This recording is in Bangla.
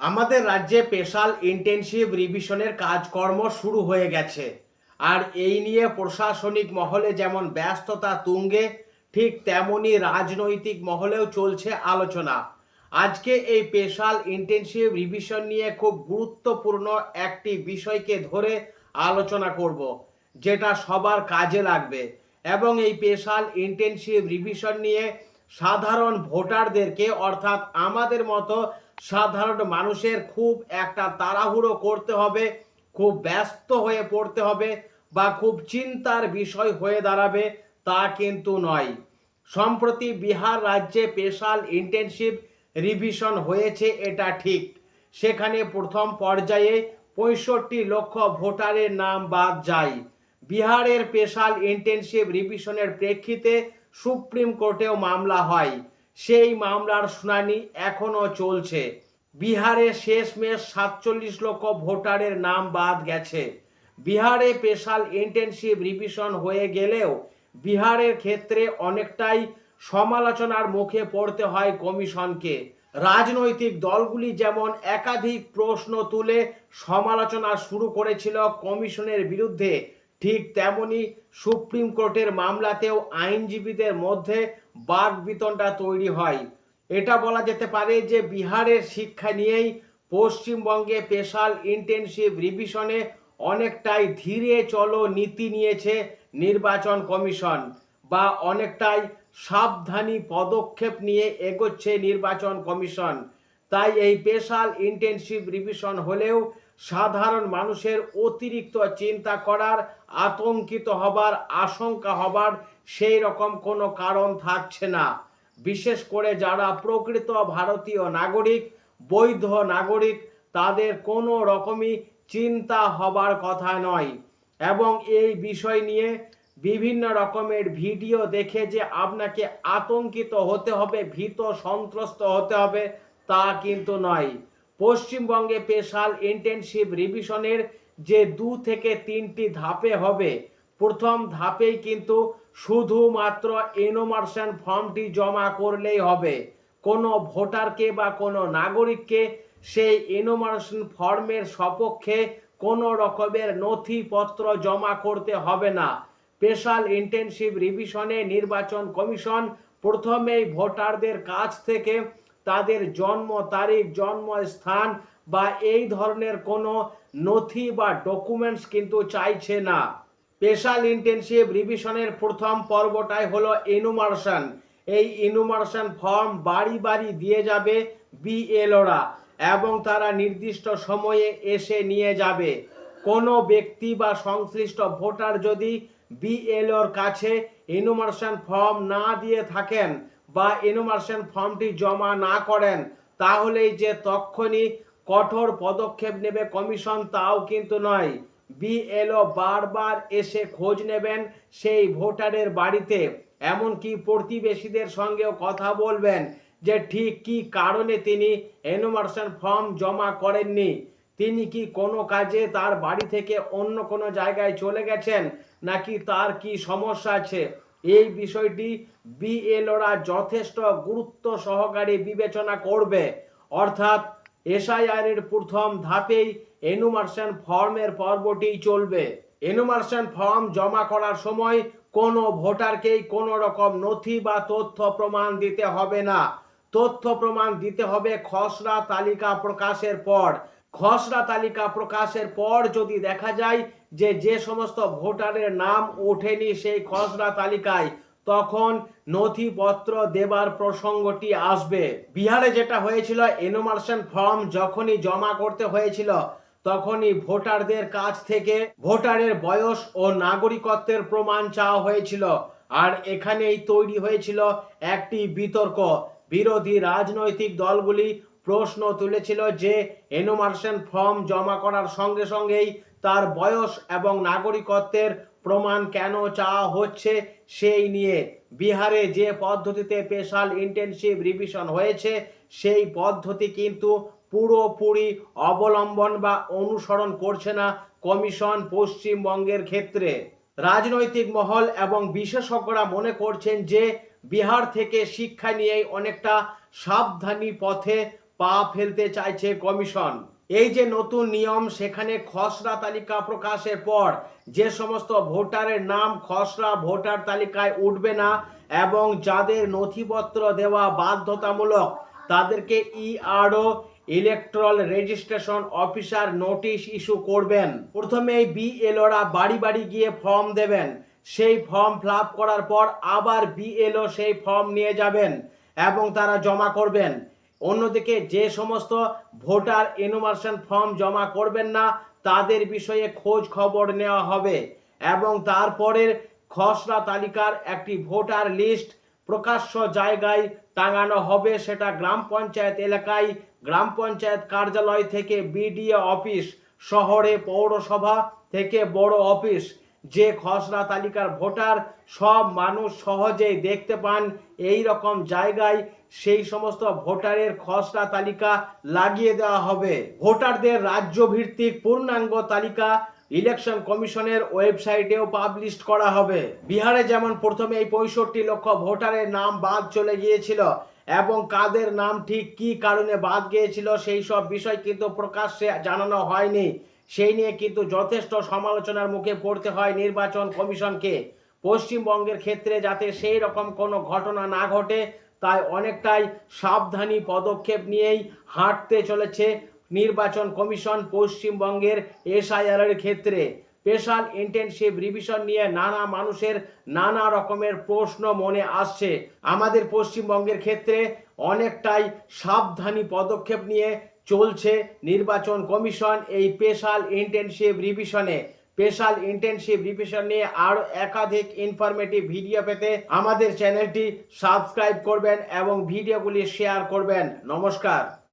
আমাদের রাজ্যে স্পেশাল ইন্টেনসিভ রিভিশনের কাজকর্ম শুরু হয়ে গেছে। আর এই নিয়ে প্রশাসনিক মহলে যেমন ব্যস্ততা তুঙ্গে, ঠিক তেমনি রাজনৈতিক মহলেও চলছে আলোচনা। আজকে এই স্পেশাল ইন্টেনসিভ রিভিশন নিয়ে খুব গুরুত্বপূর্ণ একটি বিষয়কে ধরে আলোচনা করব, যেটা সবার কাজে লাগবে। এবং এই স্পেশাল ইন্টেনসিভ রিভিশন নিয়ে সাধারণ ভোটারদেরকে, অর্থাৎ আমাদের মতো সাধারণ মানুষের খুব একটা তাড়াহুড়ো করতে হবে, খুব ব্যস্ত হয়ে পড়তে হবে বা খুব চিন্তার বিষয় হয়ে দাঁড়াবে তা কিন্তু নয়। সম্প্রতি বিহার রাজ্যে স্পেশাল ইন্টেনসিভ রিভিশন হয়েছে, এটা ঠিক। সেখানে প্রথম পর্যায়ে পঁয়ষট্টি লক্ষ ভোটারের নাম বাদ যায়। বিহারের স্পেশাল ইন্টেনসিভ রিভিশনের প্রেক্ষিতে সুপ্রিম কোর্টেও মামলা হয়। সেই মামলার শুনানি এখনও চলছে। বিহারে শেষমেশ সাতচল্লিশ লক্ষ ভোটারের নাম বাদ গেছে। বিহারে স্পেশাল ইন্টেনসিভ রিভিশন হয়ে গেলেও বিহারের ক্ষেত্রে অনেকটাই সমালোচনার মুখে পড়তে হয় কমিশনকে। রাজনৈতিক দলগুলি যেমন একাধিক প্রশ্ন তুলে সমালোচনা শুরু করেছিল কমিশনের বিরুদ্ধে, ঠিক তেমনি সুপ্রিম কোর্টের মামলাতেও আইনজীবীদের মধ্যে বাক বিতণ্ডা তৈরি হয়। এটা বলা যেতে পারে যে বিহারের শিক্ষা নিয়েই পশ্চিমবঙ্গে স্পেশাল ইন্টেনসিভ রিভিশনে অনেকটাই ধীরে চলো নীতি নিয়েছে নির্বাচন কমিশন বা অনেকটাই সাবধানী পদক্ষেপ নিয়ে এগোচ্ছে নির্বাচন কমিশন। তাই এই স্পেশাল ইন্টেনসিভ রিভিশন হলেও সাধারণ মানুষের অতিরিক্ত চিন্তা করার, আতঙ্কিত হবার, আশঙ্কা হবার সেই রকম কোনো কারণ থাকছে না। বিশেষ করে যারা প্রকৃত ভারতীয় নাগরিক, বৈধ নাগরিক, তাদের কোনো রকমই চিন্তা হবার কথা নয়। এবং এই বিষয় নিয়ে বিভিন্ন রকমের ভিডিও দেখে যে আপনাকে আতঙ্কিত হতে হবে, ভীত সন্ত্রস্ত হতে হবে, তা কিন্তু নয়। পশ্চিমবঙ্গে স্পেশাল ইন্টেনসিভ রিভিশনের যে দু থেকে তিনটি ধাপে হবে, প্রথম ধাপেই কিন্তু শুধুমাত্র এনোমার্শন ফর্মটি জমা করলেই হবে। কোনো ভোটারকে বা কোনো নাগরিককে সেই এনোমার্শন ফর্মের সপক্ষে কোনো রকমের নথিপত্র জমা করতে হবে না। স্পেশাল ইন্টেনসিভ রিভিশনে নির্বাচন কমিশন প্রথমেই ভোটারদের কাছ থেকে তাদের জন্ম, তারিখ, জন্মস্থান বা এই ধরনের কোনো নথি বা ডকুমেন্টস কিন্তু চাইছে না। স্পেশাল ইন্টেনসিভ রিভিশনের প্রথম পর্বটাই হলো ইনুমার্শন এই ইনুমার্শন ফর্ম বাড়ি বাড়ি দিয়ে যাবে বিএলওরা এবং তারা নির্দিষ্ট সময়ে এসে নিয়ে যাবে। কোনো ব্যক্তি বা সংশ্লিষ্ট ভোটার যদি বিএলওর কাছে ইনুমার্শন ফর্ম না দিয়ে থাকেন বা ইনুমার্শন ফর্মটি জমা না করেন তাহলেই যে তক্ষণই কঠোর পদক্ষেপ নেবে কমিশন, তাও কিন্তু নয়। বিএলও বারবার এসে খোঁজ নেবেন সেই ভোটারের বাড়িতে। এমনকি প্রতিবেশীদের সঙ্গেও কথা বলবেন যে ঠিক কি কারণে তিনি এনুমার্শন ফর্ম জমা করেননি? তিনি কি কোনো কাজে তার বাড়ি থেকে অন্য কোনো জায়গায় চলে গেছেন? নাকি তার কি সমস্যা আছে? এই বিষয়টি বিএলওরা যথেষ্ট গুরুত্ব সহকারে বিবেচনা করবে। অর্থাৎ এসআইআর এর প্রথম ধাপেই এনুমার্শন ফর্মের পর্বটি চলবে। এনুমার্শন ফর্ম জমা করার সময় কোনো ভোটারকেই কোনো রকম নথি বা তথ্য প্রমাণ দিতে হবে না। তথ্য প্রমাণ দিতে হবে খসড়া তালিকা প্রকাশের পর। খসড়া তালিকা প্রকাশের পর যদি দেখা যায় যে যে সমস্ত ভোটারের নাম ওঠেনি সেই খসড়া তালিকায়, তখন নথিপত্র দেবার প্রসঙ্গটি আসবে। বিহারে যেটা হয়েছিল, এনোমার্শন ফর্ম যখনই জমা করতে হয়েছিল, তখনই ভোটারদের কাছ থেকে ভোটারের বয়স ও নাগরিকত্বের প্রমাণ চাওয়া হয়েছিল। আর এখানেই তৈরি হয়েছিল একটি বিতর্ক। বিরোধী রাজনৈতিক দলগুলি প্রশ্ন তুলেছিল যে, এনোমার্শন ফর্ম জমা করার সঙ্গে সঙ্গেই তার বয়স এবং নাগরিকত্বের প্রমাণ কেন চাওয়া হচ্ছে সেই নিয়ে বিহারে যে পদ্ধতিতে স্পেশাল ইন্টেনসিভ রিভিশন হয়েছে, সেই পদ্ধতি কিন্তু পুরোপুরি অবলম্বন বা অনুসরণ করছে না কমিশন পশ্চিমবঙ্গের ক্ষেত্রে। রাজনৈতিক মহল এবং বিশেষজ্ঞরা মনে করছেন যে বিহার থেকে শিক্ষা নিয়েই অনেকটা সাবধানী পথে পা ফেলতে চাইছে কমিশন। এই যে নতুন নিয়ম, সেখানে খসড়া তালিকা প্রকাশের পর যে সমস্ত ভোটারের নাম খসড়া ভোটার তালিকায় উঠবে না এবং যাদের নথিপত্র দেওয়া বাধ্যতামূলক, তাদেরকে ERO, electoral registration officer notice issue করবেন। প্রথমেই বিএলওরা বাড়ি বাড়ি গিয়ে ফর্ম দেবেন। সেই ফর্ম ফিল করার পর আবার বিএলও সেই ফর্ম নিয়ে যাবেন এবং তারা জমা করবেন। অন্যদিকে যে সমস্ত ভোটার এনুমারেশন ফর্ম জমা করবেন না, তাদের বিষয়ে খোঁজ খবর নেওয়া হবে এবং তারপরের খসড়া তালিকার একটি ভোটার লিস্ট প্রকাশ্য জায়গায় টাঙানো হবে। সেটা গ্রাম পঞ্চায়েত এলাকায়, গ্রাম পঞ্চায়েত কার্যালয় থেকে বিডিও অফিস, শহরে পৌরসভা থেকে বড় অফিস যে খসড়া তালিকার ভোটার সব মানুষ সহজেই দেখতে পান এই রকম জায়গায় সেই সমস্ত ভোটারের খসড়া তালিকা লাগিয়ে দেওয়া হবে। ভোটারদের রাজ্য ভিত্তিক পূর্ণাঙ্গ তালিকা ইলেকশন কমিশনের ওয়েবসাইটেও পাবলিশ করা হবে। বিহারে যেমন প্রথমে এই পঁয়ষট্টি লক্ষ ভোটারের নাম বাদ চলে গিয়েছিল এবং কাদের নাম ঠিক কি কারণে বাদ গিয়েছিল সেই সব বিষয় কিন্তু প্রকাশ্যে জানানো হয়নি। সেই নিয়ে কিন্তু যথেষ্ট সমালোচনার মুখে পড়তে হয় নির্বাচন কমিশনকে। পশ্চিমবঙ্গের ক্ষেত্রে যাতে সেই রকম কোনো ঘটনা না ঘটে, তাই অনেকটাই সাবধানী পদক্ষেপ নিয়েই হাঁটতে চলেছে নির্বাচন কমিশন পশ্চিমবঙ্গের এসআইআর এর ক্ষেত্রে। স্পেশাল ইন্টেনসিভ রিভিশন নিয়ে নানা মানুষের নানা রকমের প্রশ্ন মনে আসছে। আমাদের পশ্চিমবঙ্গের ক্ষেত্রে অনেকটাই সাবধানী পদক্ষেপ নিয়ে চলছে নির্বাচন কমিশন এই স্পেশাল ইন্টেনশিভ রিভিশনে। স্পেশাল ইন্টেনশিভ রিভিশন নিয়ে আরও একাধিক ইনফরমেটিভ ভিডিও পেতে আমাদের চ্যানেলটি সাবস্ক্রাইব করবেন এবং ভিডিওগুলি শেয়ার করবেন। নমস্কার।